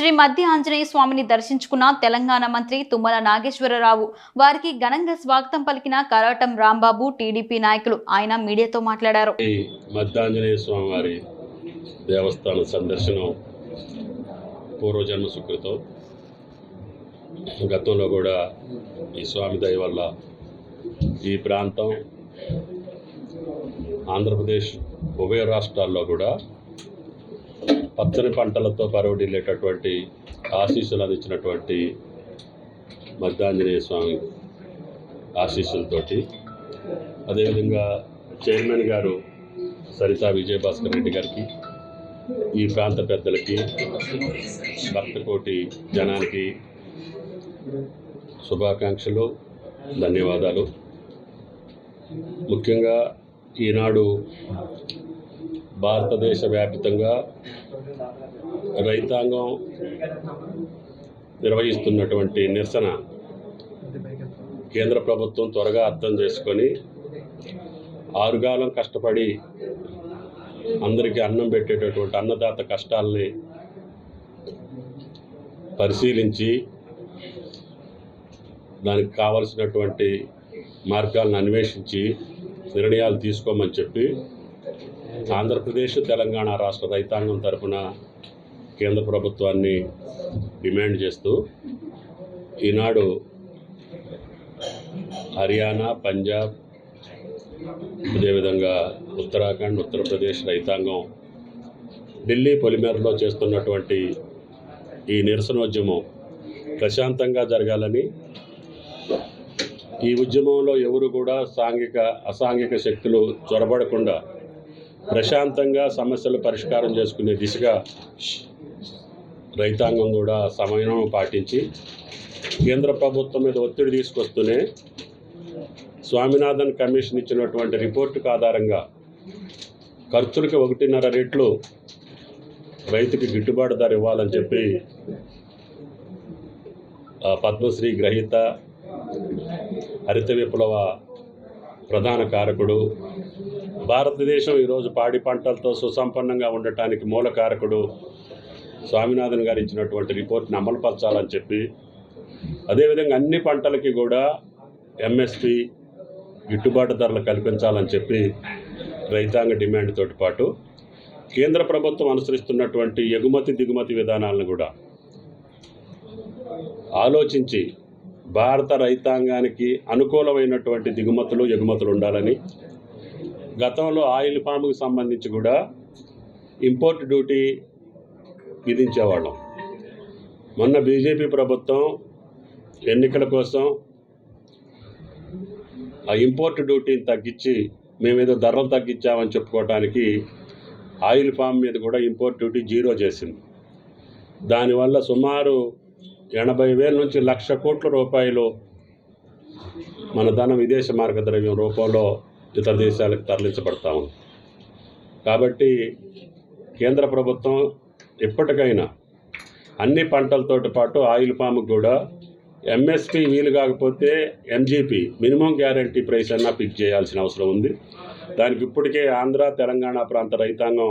శ్రీ మధ్య ఆంజనేయ స్వామిని దర్శించుకున్న తెలంగాణ మంత్రి తుమ్మల నాగేశ్వరరావు. వారికి ఘనంగా స్వాగతం పలికిన కరాటం రాంబాబు టీడీపీ నాయకులు ఆయన మీడియాతో మాట్లాడారు. మధ్యాంజనేయ స్వామి వారి దేవస్థానం సందర్శనం పూర్వజన్మ సుకృతం. గతంలో కూడా ఈ స్వామి దయ వల్ల ఈ ప్రాంతం ఆంధ్రప్రదేశ్ ఉభయ రాష్ట్రాల్లో కూడా పచ్చని పంటలతో పరవడిల్లేటటువంటి ఆశీస్సులు అందించినటువంటి మద్దాంజనేయ స్వామి ఆశీస్సులతోటి అదేవిధంగా చైర్మన్ గారు సరితా విజయభాస్కర్ రెడ్డి గారికి ఈ ప్రాంత పెద్దలకి భక్తకోటి జనానికి శుభాకాంక్షలు ధన్యవాదాలు. ముఖ్యంగా ఈనాడు భారతదేశ వ్యాప్తంగా రైతాంగం నిర్వహిస్తున్నటువంటి నిరసన కేంద్ర ప్రభుత్వం త్వరగా అర్థం చేసుకొని ఆరుగాలం కష్టపడి అందరికీ అన్నం పెట్టేటటువంటి అన్నదాత కష్టాలని పరిశీలించి దానికి కావలసినటువంటి మార్గాలను అన్వేషించి నిర్ణయాలు తీసుకోమని చెప్పి ఆంధ్రప్రదేశ్ తెలంగాణ రాష్ట్ర రైతాంగం తరపున కేంద్ర ప్రభుత్వాన్ని డిమాండ్ చేస్తూ ఈనాడు హర్యానా పంజాబ్ అదేవిధంగా ఉత్తరాఖండ్ ఉత్తరప్రదేశ్ రైతాంగం ఢిల్లీ పొలిమేరలో చేస్తున్నటువంటి ఈ నిరసనోద్యమం ప్రశాంతంగా జరగాలని ఈ ఉద్యమంలో ఎవరు కూడా సాంఘిక అసాంఘిక శక్తులు చొరబడకుండా ప్రశాంతంగా సమస్యలు పరిష్కారం చేసుకునే దిశగా రైతాంగం కూడా సమయం పాటించి కేంద్ర ప్రభుత్వం మీద ఒత్తిడి తీసుకొస్తూనే స్వామినాథన్ కమిషన్ ఇచ్చినటువంటి రిపోర్టుకు ఆధారంగా ఖర్చులకి ఒకటిన్నర రెట్లు రైతుకి గిట్టుబాటు ధర ఇవ్వాలని చెప్పి పద్మశ్రీ గ్రహీత హరిత విప్లవ ప్రధాన కారకుడు భారతదేశం ఈరోజు పాడి పంటలతో సుసంపన్నంగా ఉండటానికి మూల కారకుడు స్వామినాథన్ గారు ఇచ్చినటువంటి రిపోర్ట్ని అమలుపరచాలని చెప్పి అదేవిధంగా అన్ని పంటలకి కూడా ఎంఎస్పి గిట్టుబాటు ధరలు కల్పించాలని చెప్పి రైతాంగ డిమాండ్ తోటి పాటు కేంద్ర ప్రభుత్వం అనుసరిస్తున్నటువంటి ఎగుమతి దిగుమతి విధానాలను కూడా ఆలోచించి భారత రైతాంగానికి అనుకూలమైనటువంటి దిగుమతులు ఎగుమతులు ఉండాలని గతంలో ఆయిల్ ఫామ్కి సంబంధించి కూడా ఇంపోర్ట్ డ్యూటీ విధించేవాళ్ళం. మొన్న బీజేపీ ప్రభుత్వం ఎన్నికల కోసం ఆ ఇంపోర్ట్ డ్యూటీని తగ్గించి మేమేదో ధరలు తగ్గించామని చెప్పుకోవడానికి ఆయిల్ ఫామ్ మీద కూడా ఇంపోర్ట్ డ్యూటీ జీరో చేసింది. దానివల్ల సుమారు ఎనభై వేల నుంచి లక్ష కోట్ల రూపాయలు మన ధనం విదేశ మార్గద్రవ్యం రూపంలో ఇతర దేశాలకు తరలించబడతా ఉంది. కాబట్టి కేంద్ర ప్రభుత్వం ఎప్పటికైనా అన్ని పంటలతోటి పాటు ఆయిల్ పాముకు కూడా ఎంఎస్పి వీలు కాకపోతే ఎంజీపీ మినిమం గ్యారంటీ ప్రైస్ అన్నా పిక్ చేయాల్సిన అవసరం ఉంది. దానికి ఇప్పటికే ఆంధ్ర తెలంగాణ ప్రాంత రైతాంగం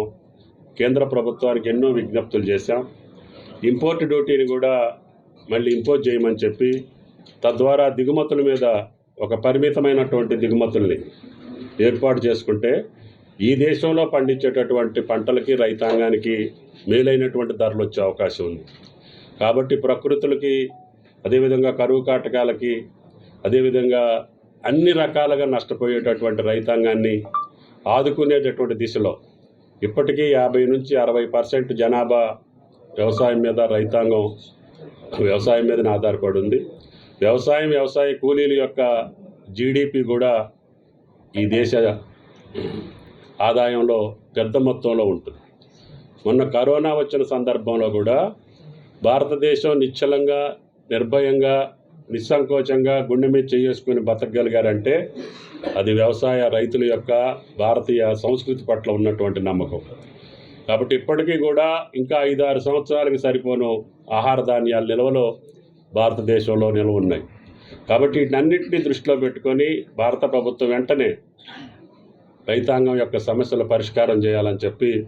కేంద్ర ప్రభుత్వానికి ఎన్నో విజ్ఞప్తులు చేశాం. ఇంపోర్ట్ డ్యూటీని కూడా మళ్ళీ ఇంపోజ్ చేయమని చెప్పి తద్వారా దిగుమతుల మీద ఒక పరిమితమైనటువంటి దిగుమతుల్ని ఏర్పాటు చేసుకుంటే ఈ దేశంలో పండించేటటువంటి పంటలకి రైతాంగానికి మేలైనటువంటి ధరలు వచ్చే అవకాశం ఉంది. కాబట్టి ప్రకృతులకి అదేవిధంగా కరువు కాటకాలకి అదేవిధంగా అన్ని రకాలుగా నష్టపోయేటటువంటి రైతాంగాన్ని ఆదుకునేటటువంటి దిశలో ఇప్పటికీ యాభై నుంచి అరవై పర్సెంట్ జనాభా వ్యవసాయం మీద రైతాంగం వ్యవసాయం మీదనే ఆధారపడి ఉంది. వ్యవసాయం వ్యవసాయ కూలీల యొక్క జీడిపి కూడా ఈ దేశ ఆదాయంలో పెద్ద మొత్తంలో ఉంటుంది. మొన్న కరోనా వచ్చిన సందర్భంలో కూడా భారతదేశం నిశ్చలంగా నిర్భయంగా నిస్సంకోచంగా గుండె మీద చేసుకుని బతకగలిగారంటే అది వ్యవసాయ రైతుల యొక్క భారతీయ సంస్కృతి పట్ల ఉన్నటువంటి నమ్మకం. కాబట్టి ఇప్పటికీ కూడా ఇంకా ఐదారు సంవత్సరాలకి సరిపోను ఆహార ధాన్యాల నిల్వలో భారతదేశంలో నిల్వ ఉన్నాయి. కాబట్టి వీటన్నిటిని దృష్టిలో పెట్టుకొని భారత ప్రభుత్వం వెంటనే రైతాంగం యొక్క సమస్యల పరిష్కారం చేయాలని చెప్పి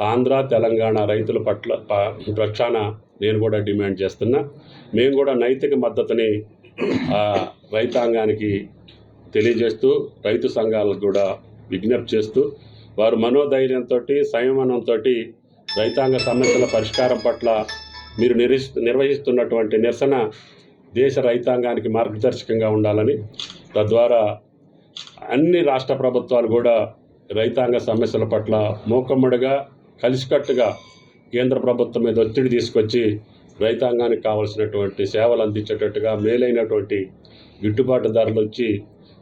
ఆంధ్ర తెలంగాణ రైతుల పట్ల ప- పక్షాన నేను కూడా డిమాండ్ చేస్తున్నా. మేము కూడా నైతిక మద్దతుని రైతాంగానికి తెలియజేస్తూ రైతు సంఘాలకు కూడా విజ్ఞప్తి చేస్తూ వారు మనోధైర్యంతో సంయమనంతో రైతాంగ సమస్యల పరిష్కారం పట్ల మీరు నిర్వహి నిర్వహిస్తున్నటువంటి నిరసన దేశ రైతాంగానికి మార్గదర్శకంగా ఉండాలని తద్వారా అన్ని రాష్ట్ర ప్రభుత్వాలు కూడా రైతాంగ సమస్యల పట్ల మూకమ్మడిగా కలిసికట్టుగా కేంద్ర ప్రభుత్వం మీద ఒత్తిడి తీసుకొచ్చి రైతాంగానికి కావలసినటువంటి సేవలు అందించేటట్టుగా మేలైనటువంటి గిట్టుబాటు ధరలు వచ్చి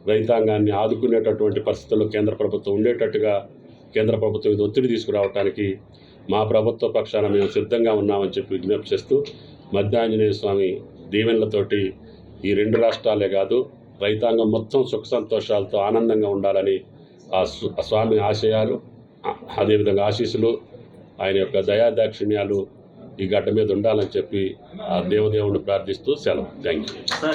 రైతాంగాన్ని ఆదుకునేటటువంటి పరిస్థితుల్లో కేంద్ర ప్రభుత్వం ఉండేటట్టుగా కేంద్ర ప్రభుత్వం మీద ఒత్తిడి తీసుకురావడానికి మా ప్రభుత్వ పక్షాన మేము సిద్ధంగా ఉన్నామని చెప్పి విజ్ఞప్తి చేస్తూ మధ్యాంజనేయ స్వామి దీవెనలతోటి ఈ రెండు రాష్ట్రాలే కాదు రైతాంగం మొత్తం సుఖ సంతోషాలతో ఆనందంగా ఉండాలని ఆ స్వామి ఆశయాలు అదేవిధంగా ఆశీస్సులు ఆయన యొక్క దయాదాక్షిణ్యాలు ఈ గడ్డ మీద ఉండాలని చెప్పి ఆ దేవదేవుడిని ప్రార్థిస్తూ సెలవు. Thank you